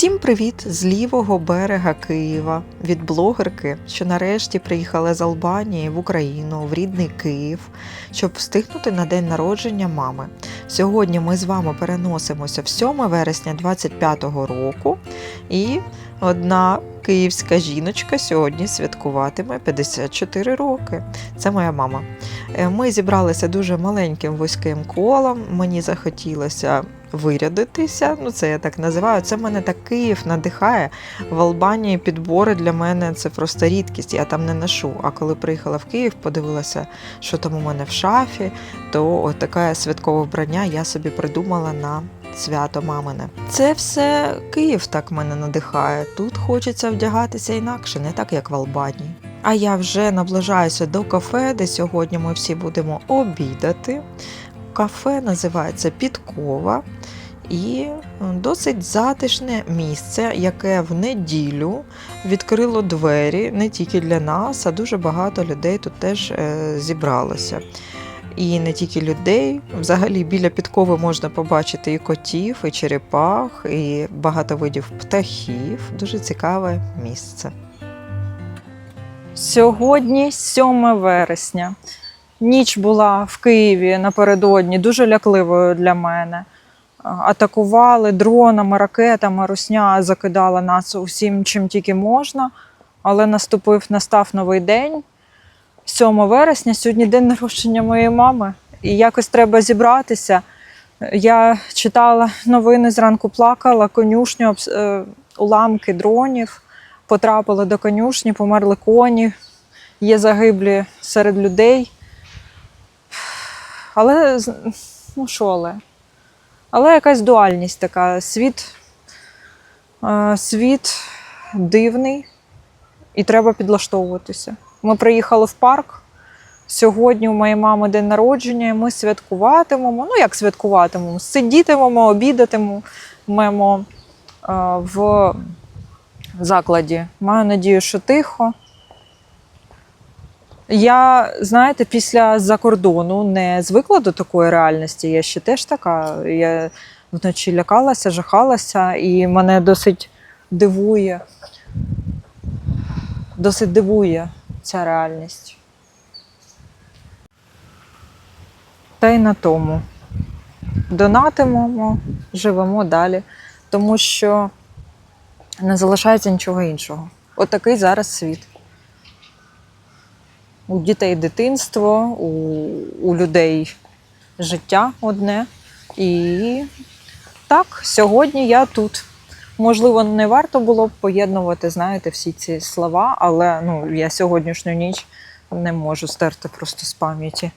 Всім привіт з лівого берега Києва від блогерки, що нарешті приїхала з Албанії в Україну, в рідний Київ, щоб встигнути на день народження мами. Сьогодні ми з вами переносимося в 7 вересня 25-го року, і одна київська жіночка сьогодні святкуватиме 54 роки. Це моя мама. Е, Ми зібралися дуже маленьким вузьким колом. Мені захотілося вирядитися. Ну, це я так називаю. Це мене так Київ надихає. В Албанії підбори для мене це просто рідкість. Я там не ношу. А коли приїхала в Київ, подивилася, що там у мене в шафі, то от таке святкове вбрання я собі придумала на свято мамине. Це все Київ так мене надихає. Тут хочеться вдягатися інакше, не так як в Албанії. А я вже наближаюся до кафе, де сьогодні ми всі будемо обідати. Кафе називається Підкова і досить затишне місце, яке в неділю відкрило двері не тільки для нас, а дуже багато людей тут теж е, зібралося. І не тільки людей, взагалі біля підкови можна побачити і котів, і черепах, і багато видів птахів. Дуже цікаве місце. Сьогодні 7 вересня. Ніч була в Києві напередодні, дуже лякливою для мене. Атакували дронами, ракетами, русня закидала нас усім, чим тільки можна. Але наступив, настав новий день. 7 вересня, сьогодні день народження моєї мами. І якось треба зібратися. Я читала новини, зранку плакала, конюшню, е, уламки дронів потрапили до конюшні, померли коні, є загиблі серед людей. Але ну що але? Але якась дуальність така. Світ, е, світ дивний, і треба підлаштовуватися. Ми приїхали в парк. Сьогодні у моєї мами день народження, і ми святкуватимемо. Ну, як святкуватимемо? Сидітимемо, обідатимемо е, в закладі. Маю надію, що тихо. Я, знаєте, після закордону не звикла до такої реальності. Я ще теж така. Я вночі лякалася, жахалася, і мене досить дивує. Досить дивує ця реальність. Та й на тому. Донатимемо, живемо далі, тому що не залишається нічого іншого. Отакий зараз світ. У дітей дитинство, у, у людей життя одне. І так, сьогодні я тут. Можливо, не варто було б поєднувати, знаєте, всі ці слова, але ну, я сьогоднішню ніч не можу стерти просто з пам'яті.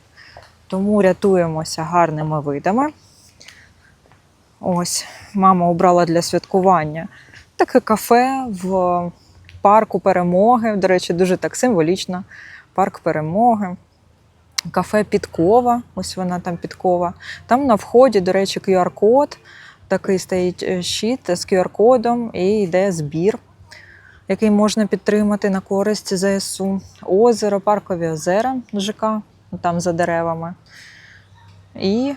Тому рятуємося гарними видами. Ось, мама обрала для святкування таке кафе в парку перемоги. До речі, дуже так символічно. Парк перемоги. Кафе Підкова, ось вона там підкова. Там на вході, до речі, QR-код. Такий стоїть е, щит з QR-кодом і йде збір, який можна підтримати на користь ЗСУ. Озеро, паркові озера ЖК, там за деревами. І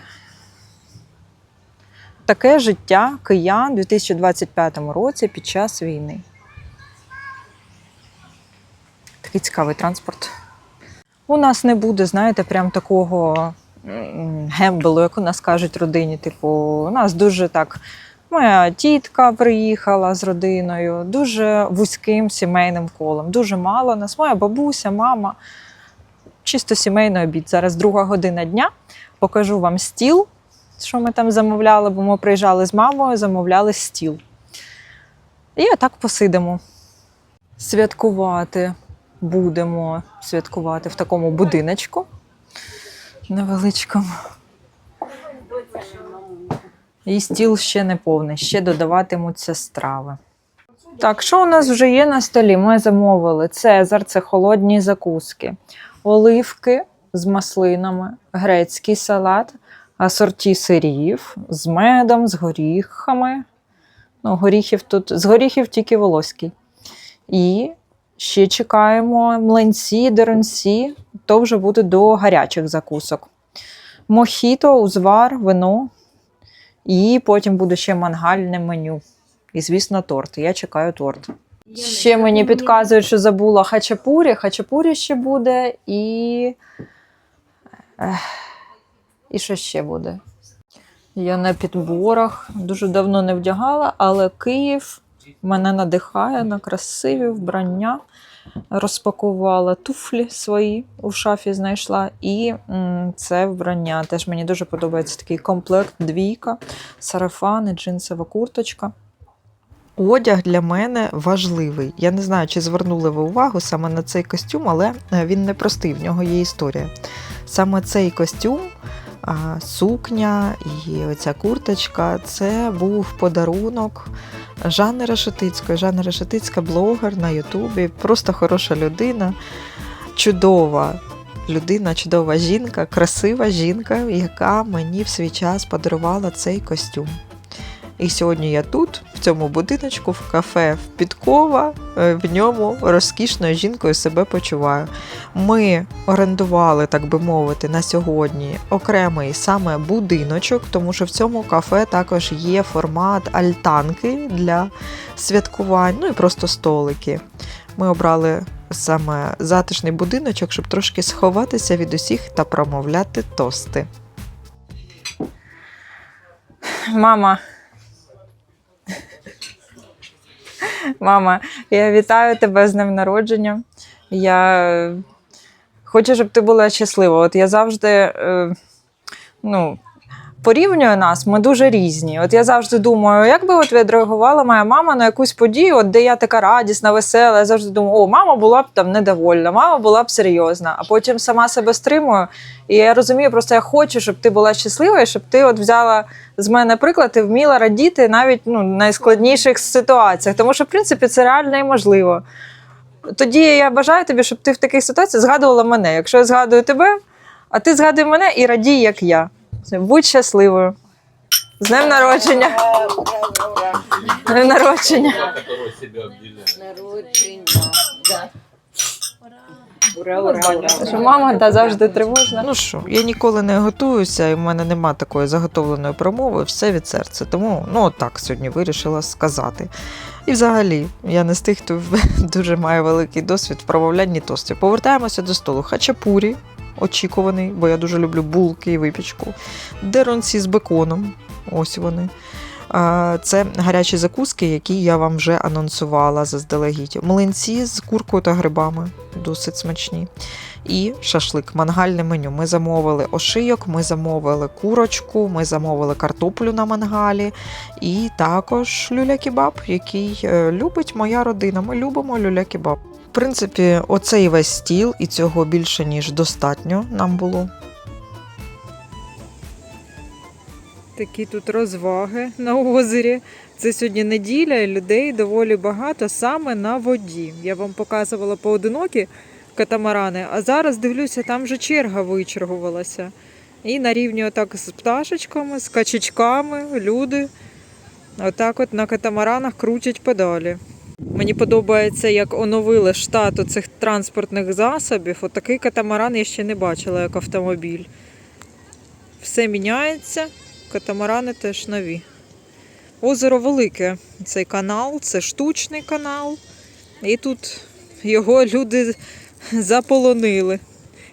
таке життя киян у 2025 році під час війни. Такий цікавий транспорт. У нас не буде, знаєте, прям такого гембелу, як у нас кажуть родині. Типу, у нас дуже так. Моя тітка приїхала з родиною, дуже вузьким сімейним колом. Дуже мало нас. Моя бабуся, мама. Чисто сімейний обід. Зараз друга година дня. Покажу вам стіл, що ми там замовляли, бо ми приїжджали з мамою, замовляли стіл. І отак посидимо. Святкувати будемо святкувати в такому будиночку невеличкому. І стіл ще не повний, ще додаватимуться страви. Так, що у нас вже є на столі? Ми замовили цезар, це холодні закуски, оливки з маслинами, грецький салат, асорті сирів з медом, з горіхами. Ну, горіхів тут, з горіхів тільки волоський. І ще чекаємо млинці, деронці, то вже буде до гарячих закусок. Мохіто, узвар, вино. І потім буде ще мангальне меню. І, звісно, торт. Я чекаю торт. Ще мені підказують, що забула хачапурі. Хачапурі ще буде і. І що ще буде? Я на підборах дуже давно не вдягала, але Київ мене надихає на красиві вбрання. Розпакувала туфлі свої у шафі знайшла. І це вбрання. Теж мені дуже подобається такий комплект, двійка, сарафани, джинсова курточка. Одяг для мене важливий. Я не знаю, чи звернули ви увагу саме на цей костюм, але е, він не простий, в нього є історія. Саме цей костюм, сукня і оця курточка це був подарунок Жанни Решетицької. Жанна Решетицька блогер на Ютубі, просто хороша людина, чудова людина, чудова жінка, красива жінка, яка мені в свій час подарувала цей костюм. І сьогодні я тут, цьому будиночку, в кафе в Підкова, е, в ньому розкішною жінкою себе почуваю. Ми орендували, так би мовити, на сьогодні окремий саме будиночок, тому що в цьому кафе також є формат альтанки для святкувань, ну і просто столики. Ми обрали саме затишний будиночок, щоб трошки сховатися від усіх та промовляти тости. Мама. Мама, я вітаю тебе з днем народження. Я хочу, щоб ти була щаслива. От я завжди е, ну, порівнюю нас, ми дуже різні. От я завжди думаю, як би от відреагувала моя мама на якусь подію, от де я така радісна, весела. Я завжди думаю, о, мама була б там недовольна, мама була б серйозна, а потім сама себе стримую. І я розумію, просто я хочу, щоб ти була щаслива, і щоб ти от взяла з мене приклад і вміла радіти навіть ну, в найскладніших ситуаціях. Тому що, в принципі, це реально і можливо. Тоді я бажаю тобі, щоб ти в таких ситуаціях згадувала мене. Якщо я згадую тебе, а ти згадуй мене і радій, як я. Все, Будь щасливою. З днем народження. З Днем народження. Ура, ура, ура. Що мама та завжди тривожна. Ну що, я ніколи не готуюся, і в мене нема такої заготовленої промови, все від серця. Тому ну так сьогодні вирішила сказати. І взагалі, я не з тих, хто дуже має великий досвід в промовлянні тостів. Повертаємося до столу. Хачапурі, очікуваний, бо я дуже люблю булки і випічку. Деронці з беконом. Ось вони. Це гарячі закуски, які я вам вже анонсувала заздалегідь. Млинці з куркою та грибами, досить смачні. І шашлик, мангальне меню. Ми замовили ошийок, ми замовили курочку, ми замовили картоплю на мангалі, і також люля-кебаб, який е, любить моя родина. Ми любимо люля-кебаб. Принципі, оцей весь стіл, і цього більше ніж достатньо нам було. Такі тут розваги на озері. Це сьогодні неділя, і людей доволі багато саме на воді. Я вам показувала поодинокі катамарани, а зараз дивлюся, там вже черга вичергувалася. І на рівні отак з пташечками, з качечками, люди отак от на катамаранах крутять педалі. Мені подобається, як оновили штат цих транспортних засобів. Отакий катамаран я ще не бачила, як автомобіль. Все міняється. Катамарани теж нові. Озеро велике. Цей канал, це штучний канал. І тут його люди заполонили.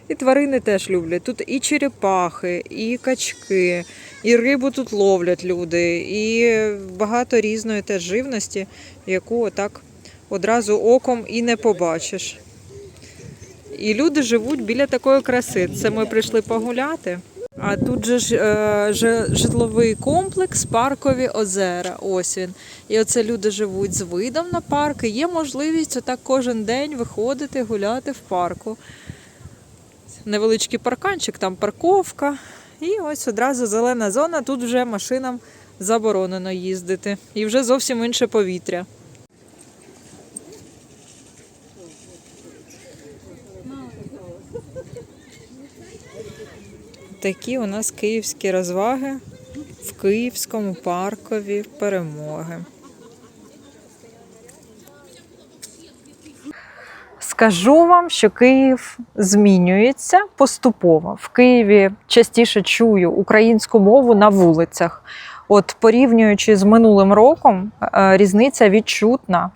І тварини теж люблять. Тут і черепахи, і качки, і рибу тут ловлять люди, і багато різної теж живності, яку отак одразу оком і не побачиш. І люди живуть біля такої краси. Це ми прийшли погуляти. А тут же ж е, житловий комплекс, паркові озера. Ось він. І оце люди живуть з видом на парк. І є можливість отак кожен день виходити, гуляти в парку. Невеличкий парканчик, там парковка. І ось одразу зелена зона. Тут вже машинам заборонено їздити. І вже зовсім інше повітря. Такі у нас київські розваги в Київському паркові перемоги. Скажу вам, що Київ змінюється поступово. В Києві частіше чую українську мову на вулицях. От порівнюючи з минулим роком, е, різниця відчутна.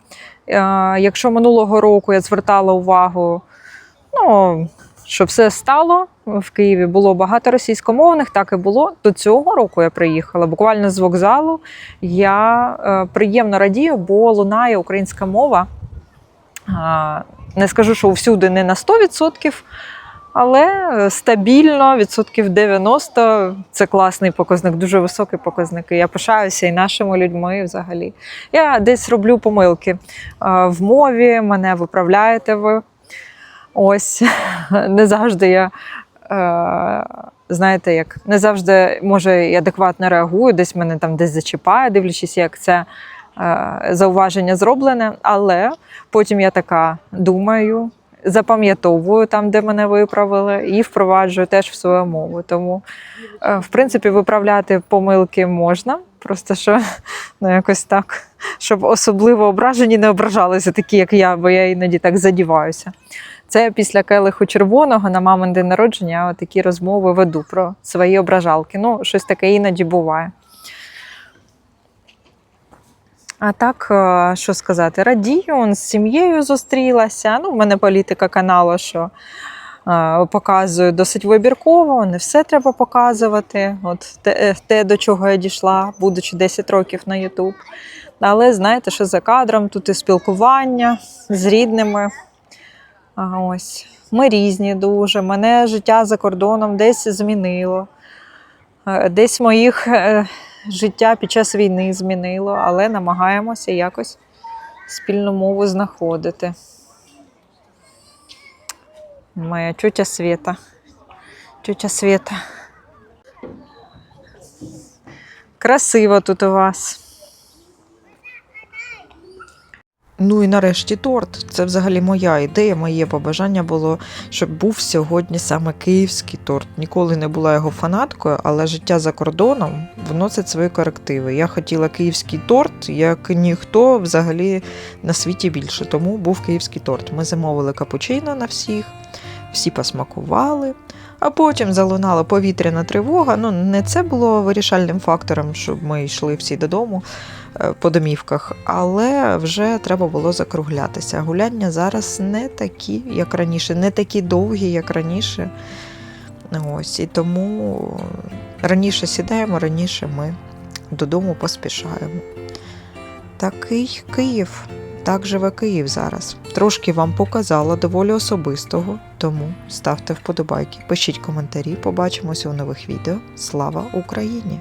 Е, Якщо минулого року я звертала увагу, ну, що все стало в Києві, було багато російськомовних, так і було. То цього року я приїхала. Буквально з вокзалу я е, приємно радію, бо лунає українська мова. Не скажу, що всюди не на 100%, але е, стабільно, відсотків 90 це класний показник, дуже високий показник. Я пишаюся і нашими людьми взагалі. Я десь роблю помилки е, в мові, мене виправляєте ви. Ось не завжди я. е, Знаєте, як не завжди може і адекватно реагую, десь мене там десь зачіпає, дивлячись, як це зауваження зроблене. Але потім я така думаю, запам'ятовую там, де мене виправили, і впроваджую теж в свою мову. Тому, е, в принципі, виправляти помилки можна, просто що ну, якось так, щоб особливо ображені не ображалися, такі, як я, бо я іноді так задіваюся. Це після келиху червоного на мамин день народження я такі розмови веду про свої ображалки. Ну, щось таке іноді буває. А так, е, що сказати, радію, он з сім'єю зустрілася. Ну, в мене політика каналу, що е, показую досить вибірково, не все треба показувати. От те, е, те, до чого я дійшла, будучи 10 років на Ютуб. Але знаєте, що за кадром тут і спілкування з рідними. А ось ми різні дуже. Мене життя за кордоном десь змінило. Десь моїх життя під час війни змінило, але намагаємося якось спільну мову знаходити. Моя тютя Света. Тютя Света. Красиво тут у вас. Ну і нарешті торт. Це взагалі моя ідея, моє побажання було, щоб був сьогодні саме київський торт. Ніколи не була його фанаткою, але життя за кордоном вносить свої корективи. Я хотіла київський торт, як ніхто взагалі на світі більше. Тому був київський торт. Ми замовили капучино на всіх, всі посмакували. А потім залунала повітряна тривога. Ну, не це було вирішальним фактором, щоб ми йшли всі додому е, по домівках, але вже треба було закруглятися. Гуляння зараз не такі, як раніше, не такі довгі, як раніше. Ось, і тому раніше сідаємо, раніше ми додому поспішаємо. Такий Київ. Так живе Київ зараз. Трошки вам показала доволі особистого, тому ставте вподобайки, пишіть коментарі, побачимося у нових відео. Слава Україні!